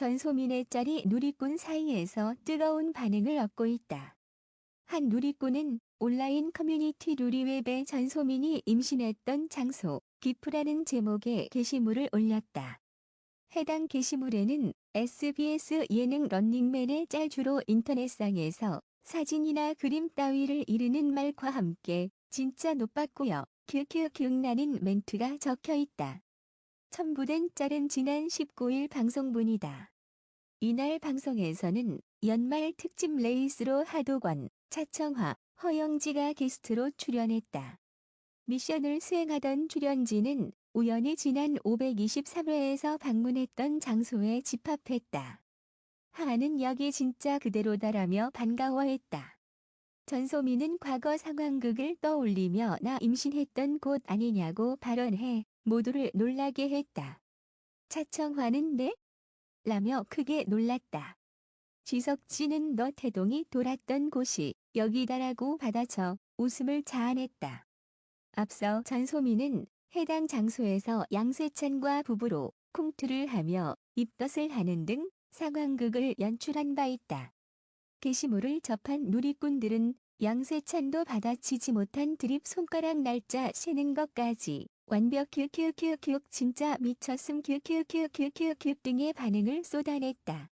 전소민의 짤이 누리꾼 사이에서 뜨거운 반응을 얻고 있다. 한 누리꾼은 온라인 커뮤니티 누리웹에 전소민이 임신했던 장소 기프라는 제목의 게시물을 올렸다. 해당 게시물에는 SBS 예능 런닝맨의 짤주로 인터넷상에서 사진이나 그림 따위를 이르는 말과 함께 진짜 노빠꾸여 큐큐 기억나는 멘트가 적혀 있다. 첨부된 짤은 지난 19일 방송분이다. 이날 방송에서는 연말 특집 레이스로 하도권, 차청화, 허영지가 게스트로 출연했다. 미션을 수행하던 출연진은 우연히 지난 523회에서 방문했던 장소에 집합했다. 하하는 여기 진짜 그대로다라며 반가워했다. 전소민은 과거 상황극을 떠올리며 나 임신했던 곳 아니냐고 발언해 모두를 놀라게 했다. 차청화는 네? 라며 크게 놀랐다. 지석진은 너 태동이 돌았던 곳이 여기다라고 받아쳐 웃음을 자아냈다. 앞서 전소민은 해당 장소에서 양세찬과 부부로 콩투를 하며 입덧을 하는 등 상황극을 연출한 바 있다. 게시물을 접한 누리꾼들은 양세찬도 받아치지 못한 드립 손가락 날짜 세는 것까지 완벽 큐큐큐큐 진짜 미쳤음 큐큐큐큐큐큐 등의 반응을 쏟아냈다.